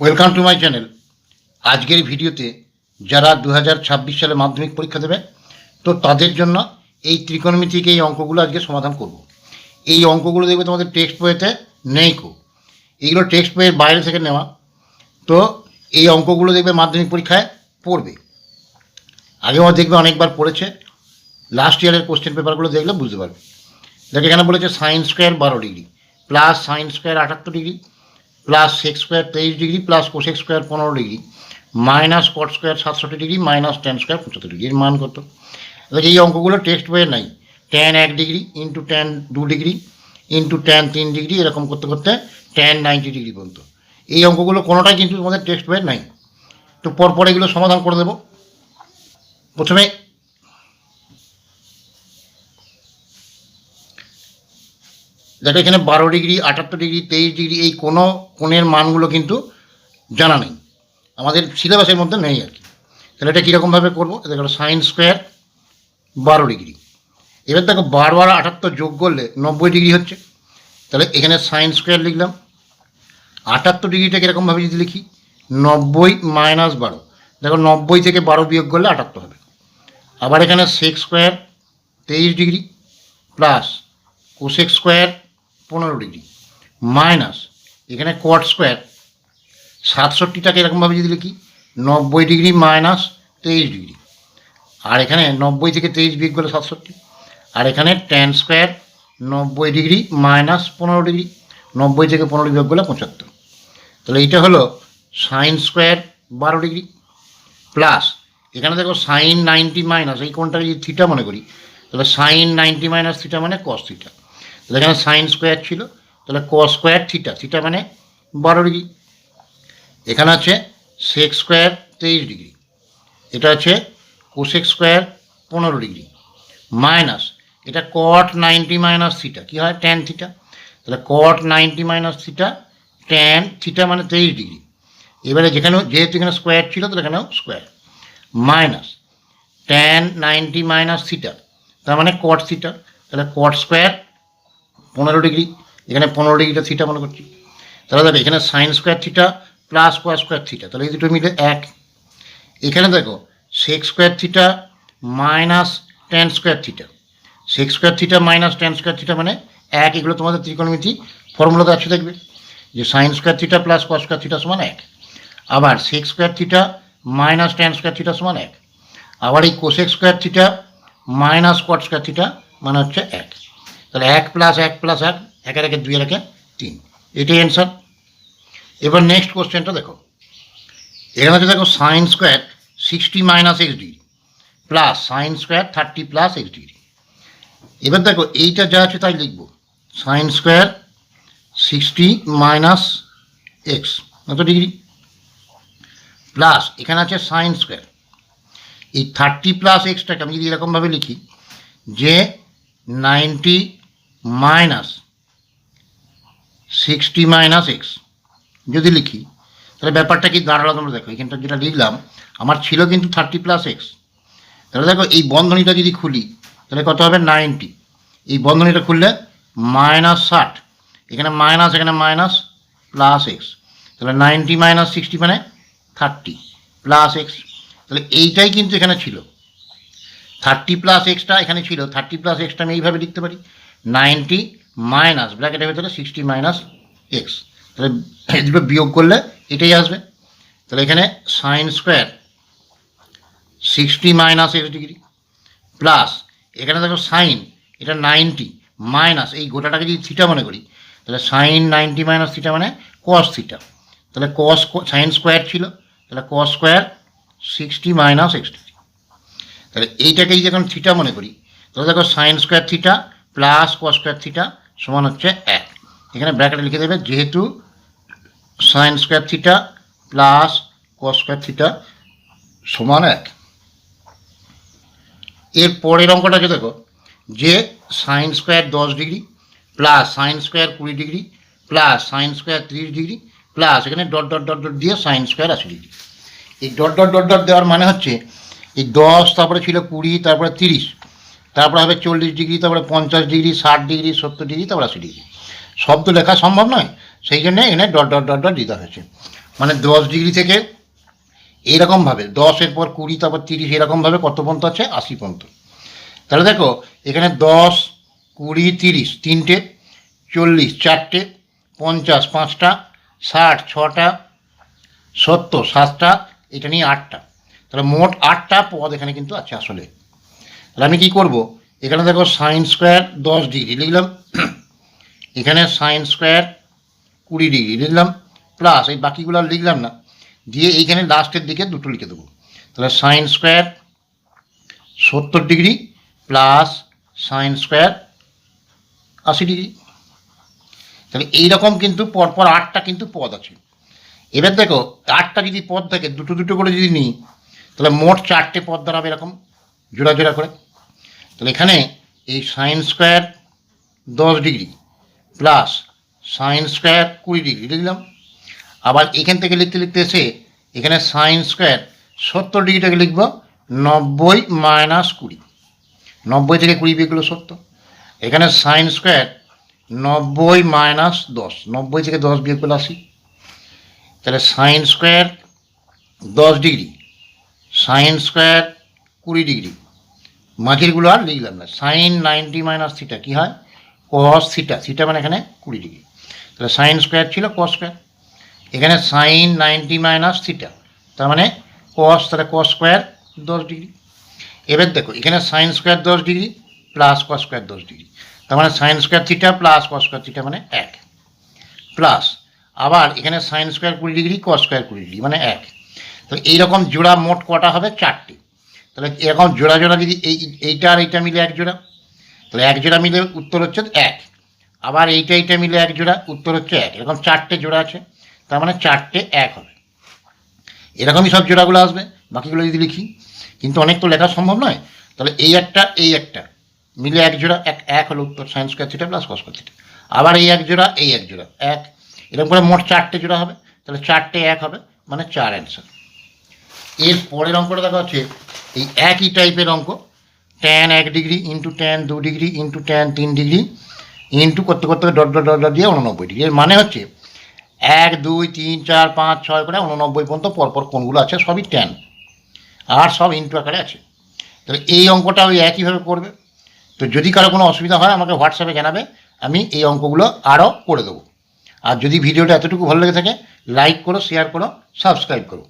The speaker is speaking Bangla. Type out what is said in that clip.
ওয়েলকাম টু মাই চ্যানেল আজকের ভিডিওতে যারা দু সালে মাধ্যমিক পরীক্ষা দেবে, তো তাদের জন্য এই ত্রিকোণমিতিক এই অঙ্কগুলো আজকে সমাধান করব। এই অঙ্কগুলো দেখবে তোমাদের টেক্সট বইতে নেই কো। এইগুলো টেক্সট বইয়ের বাইরে থেকে নেওয়া। তো এই অঙ্কগুলো দেখবে মাধ্যমিক পরীক্ষায় পড়বে। আগেও দেখবে অনেকবার পড়েছে। লাস্ট ইয়ারের কোশ্চেন পেপারগুলো দেখলে বুঝতে পারবে। দেখ এখানে বলেছে সাইন স্কোয়ার বারো ডিগ্রি প্লাস সাইন স্কোয়ার আটাত্তর ডিগ্রি প্লাস সেক্স স্কোয়ার তেইশ ডিগ্রি প্লাস কোসেক স্কোয়ার পনেরো ডিগ্রি মাইনাস কট স্কোয়ার সাতষট্টি ডিগ্রি মাইনাস টেন স্কোয়ার পঁচাত্তর ডিগ্রি এর মান কত? এবার এই অঙ্কগুলো টেক্সট বইয়ে নাই। টেন এক ডিগ্রি ইন্টু টেন দু ডিগ্রি ইন্টু টেন তিন ডিগ্রি এরকম করতে করতে টেন নাইনটি ডিগ্রি পর্যন্ত। এই অঙ্কগুলো কোনোটাই কিন্তু তোমাদের টেক্সট বইয়ে নাই। তো পরপর এগুলো সমাধান করে দেবো। প্রথমে দেখো, এখানে বারো ডিগ্রি, আটাত্তর ডিগ্রি, তেইশ ডিগ্রি, এই কোনো কোণের মানগুলো কিন্তু জানা নেই। আমাদের সিলেবাসের মধ্যে নেই আর কি। তাহলে এটা কীরকমভাবে করব? দেখো, সাইন স্কোয়ার বারো ডিগ্রি। এবার দেখো, বারো আর আটাত্তর যোগ করলে নব্বই ডিগ্রি হচ্ছে। তাহলে এখানে সাইন স্কোয়ার লিখলাম। আটাত্তর ডিগ্রিটা কীরকমভাবে যদি লিখি? নব্বই মাইনাস বারো। দেখো, নব্বই থেকে বারো বিয়োগ করলে আটাত্তর হবে। আবার এখানে সেক্স স্কোয়ার তেইশ ডিগ্রি প্লাস কোসেক স্কোয়ার পনেরো ডিগ্রি। মাইনাস, এখানে কোয়াট স্কোয়ার সাতষট্টিটাকে এরকমভাবে যদি লিখি, নব্বই ডিগ্রি মাইনাস তেইশ ডিগ্রি। আর এখানে নব্বই থেকে তেইশ বিয়োগ করলে সাতষট্টি। আর এখানে টেন স্কোয়ার নব্বই ডিগ্রি মাইনাস পনেরো ডিগ্রি। নব্বই থেকে পনেরো বিয়োগ করলে পঁচাত্তর। তাহলে এইটা হলো সাইন স্কোয়ার বারো ডিগ্রি। প্লাস এখানে দেখো সাইন নাইনটি মাইনাস এই কোনটাকে যদি থিটা মনে করি, তাহলে সাইন নাইনটি মাইনাস থিটা মানে কস থিটা তাহলে এখানে সাইন স্কোয়ার ছিল, তাহলে কস স্কোয়ার থিটা থিটা মানে বারো ডিগ্রি এখানে আছে সেক স্কোয়ার তেইশ ডিগ্রি এটা আছে কোসেক স্কোয়ার পনেরো ডিগ্রি মাইনাস এটা কট নাইনটি মাইনাস থিটা কী হয়? ট্যান থিটা তাহলে cot ninety minus theta tan theta মানে তেইশ ডিগ্রি এবারে যেখানে যেহেতু এখানে স্কোয়ার ছিল, তাহলে এখানেও square minus tan ninety minus theta তার মানে কট থিটা তাহলে কট স্কোয়ার পনেরো ডিগ্রি এখানে পনেরো ডিগ্রিটা থিটা মনে করছি তাহলে দেখো এখানে sine square theta plus cos square theta তাহলে এই দুটো মিলে এক এখানে দেখো sec square theta minus tan square theta sec square theta minus tan square theta মানে এক এগুলো তোমাদের ত্রিকোণমিতি ফর্মুলাতে আছে দেখবে যে sine square theta plus cos square theta সমান এক আবার sec square theta minus tan square theta সমান এক আবার এই cosec square theta minus cot square theta মানে হচ্ছে এক তাহলে এক প্লাস এক প্লাস এক একের একে দুই, একে তিন। এটাই অ্যান্সার এবার নেক্সট কোশ্চেনটা দেখো। এখানে হচ্ছে দেখো sine square sixty minus x degree plus sine square thirty plus x degree এবার দেখো এইটা যা আছে তাই লিখব। Sine square sixty minus x কত ডিগ্রি প্লাস এখানে আছে সাইন স্কোয়ার এই থার্টি প্লাস এক্সটাকে আমি যদি এরকমভাবে লিখি, যে ninety minus sixty minus x. যদি লিখি, তাহলে ব্যাপারটা কি দাঁড়াল তোমরা দেখো, এখানটা যেটা লিখলাম, আমার ছিল কিন্তু থার্টি প্লাস এক্স। তাহলে দেখো, এই বন্ধনীটা যদি খুলি, তাহলে কত হবে? নাইনটি। এই বন্ধনীটা খুললে মাইনাস ষাট। এখানে মাইনাস এখানে মাইনাস প্লাস এক্স। তাহলে নাইনটি মাইনাস সিক্সটি মানে থার্টি প্লাস এক্স। তাহলে এইটাই কিন্তু এখানে ছিল। থার্টি প্লাস এক্সট্রা এখানে ছিল থার্টি প্লাস এক্সট্রা আমি এইভাবে লিখতে পারি। নাইনটি মাইনাস ব্র্যাকেটের ভেতরে সিক্সটি মাইনাস এক্স তাহলে দুটো বিয়োগ করলে এটাই আসবে। তাহলে এখানে sine square sixty minus x degree plus এখানে দেখো সাইন এটা নাইনটি মাইনাস এই গোটাটাকে যদি থিটা মনে করি, তাহলে সাইন নাইনটি মাইনাস থিটা মানে কস থিটা তাহলে কস সাইন স্কোয়ার ছিল, তাহলে cos square sixty minus x degree তাহলে এইটাকেই যখন থিটা মনে করি, তাহলে দেখো sine square theta plus cos square theta সমান হচ্ছে এক। এখানে ব্র্যাকেটে লিখে দেবে, যেহেতু sine square theta plus cos square theta সমান এক। এর পরের অঙ্কটাকে দেখো, যে সাইন স্কোয়ার দশ ডিগ্রি প্লাস সাইন স্কোয়ার কুড়ি ডিগ্রি প্লাস সাইন স্কোয়ার তিরিশ ডিগ্রি প্লাস এখানে ডট ডট ডট ডট দিয়ে সাইন স্কোয়ার আশি ডিগ্রি। এই ডট ডট ডট ডট দেওয়ার মানে হচ্ছে এই দশ, তারপরে ছিল কুড়ি, তারপরে তিরিশ। তারপরে হবে চল্লিশ ডিগ্রি, তারপরে পঞ্চাশ ডিগ্রি, ষাট ডিগ্রি, সত্তর ডিগ্রি, তারপরে আশি ডিগ্রি। সব তো লেখা সম্ভব নয়। সেই জন্য এখানে ডট ডট ডট ডট দিতে হয়েছে। মানে দশ ডিগ্রি থেকে এইরকমভাবে দশের পর কুড়ি, তারপর তিরিশ এরকমভাবে কত পর্যন্ত আছে? আশি পর্যন্ত। তাহলে দেখো, এখানে দশ, কুড়ি, তিরিশ, তিনটে, চল্লিশ, চারটে, পঞ্চাশ, পাঁচটা, ষাট, ছটা, সত্তর, সাতটা, এটা নিয়ে আটটা। তাহলে মোট আটটা পদ এখানে কিন্তু আছে আসলে। তাহলে আমি কী করব? এখানে দেখো সাইন স্কোয়ার দশ ডিগ্রি লিখলাম। এখানে সাইন স্কোয়ার কুড়ি ডিগ্রি লিখলাম। প্লাস এই বাকিগুলো আর লিখলাম না। দিয়ে এইখানে লাস্টের দিকে দুটো লিখে দেবো। তাহলে সাইন স্কোয়ার সত্তর ডিগ্রি প্লাস সাইন স্কোয়ার আশি ডিগ্রি তাহলে এইরকম কিন্তু পরপর আটটা কিন্তু পদ আছে। এবার দেখো, আটটা যদি পদ থাকে, দুটো দুটো করে যদি নিই তাহলে মোট চারটে পদ দাঁড়াবে এরকম, জোড়া জোড়া করে। তাহলে এখানে এই সাইন স্কোয়ার দশ ডিগ্রি প্লাস সাইন স্কোয়ার কুড়ি ডিগ্রি লিখলাম। আবার এখান থেকে লিখতে লিখতে এসে এখানে সাইন স্কোয়ার সত্তর ডিগ্রিটাকে লিখব, নব্বই মাইনাস কুড়ি। নব্বই থেকে কুড়ি বিয়ে গেলো সত্তর। এখানে সাইন স্কোয়ার নব্বই মাইনাস দশ, নব্বই থেকে দশ বিয়োগ করলে আশি। তাহলে সাইন স্কোয়ার দশ ডিগ্রি সাইন স্কোয়ার কুড়ি ডিগ্রি। মাঝেরগুলো আর লিখলাম না। সাইন নাইনটি মাইনাস থিটা কী হয়? Cos theta. থিটা মানে এখানে কুড়ি ডিগ্রি। তাহলে সাইন স্কোয়ার ছিল কস স্কোয়ার। এখানে সাইন নাইনটি মাইনাস থিটা। তার মানে কস, তাহলে কস স্কোয়ার দশ ডিগ্রি। এবার দেখো, এখানে সাইন স্কোয়ার দশ ডিগ্রি প্লাস কস স্কোয়ার দশ ডিগ্রি। তার মানে sine square theta plus cos square theta মানে এক। প্লাস, আবার এখানে সাইন স্কোয়ার কুড়ি ডিগ্রি, কস স্কোয়ার কুড়ি ডিগ্রি মানে এক। তাহলে এইরকম জোড়া মোট কটা হবে? চারটে। তাহলে এরকম জোড়া জোড়া যদি এই, এইটা আর এইটা মিলে এক জোড়া, তাহলে এক জোড়া মিলে উত্তর হচ্ছে এক। আবার এইটা এইটা মিলে এক জোড়া, উত্তর হচ্ছে এক। এরকম চারটে জোড়া আছে, তার মানে চারটে এক হবে। এরকমই সব জোড়াগুলো আসবে, বাকিগুলো যদি লিখি, কিন্তু অনেক তো লেখা সম্ভব নয়। তাহলে এই একটা এই একটা, মিলে এক জোড়া, এক এক হলো উত্তর sine square theta plus cos theta আবার এই এক জোড়া, এই এক জোড়া, এক। এরকম করে মোট চারটে জোড়া হবে, তাহলে চারটে এক হবে মানে চার অ্যান্সার এর পরের অঙ্কটা দেখা হচ্ছে, এই একই টাইপের অঙ্ক ট্যান এক ডিগ্রি ইন্টু ট্যান দু ডিগ্রি ইন্টু ট্যান তিন ডিগ্রি ইন্টু করতে করতে ডট ডট ডট দিয়ে উননব্বই ডিগ্রি এর মানে হচ্ছে এক, দুই, তিন, চার, পাঁচ, ছয় করে উননব্বই পর্যন্ত পরপর কোনগুলো আছে, সবই ট্যান আর সব ইন্টু আকারে আছে। তাহলে এই অঙ্কটা ওই একইভাবে করবে। তো যদি কারও কোনো অসুবিধা হয়, আমাকে হোয়াটসঅ্যাপে জানাবে, আমি এই অঙ্কগুলো আরও করে দেবো। আর যদি ভিডিওটা এতটুকু ভালো লেগে থাকে লাইক করো শেয়ার করো সাবস্ক্রাইব করো।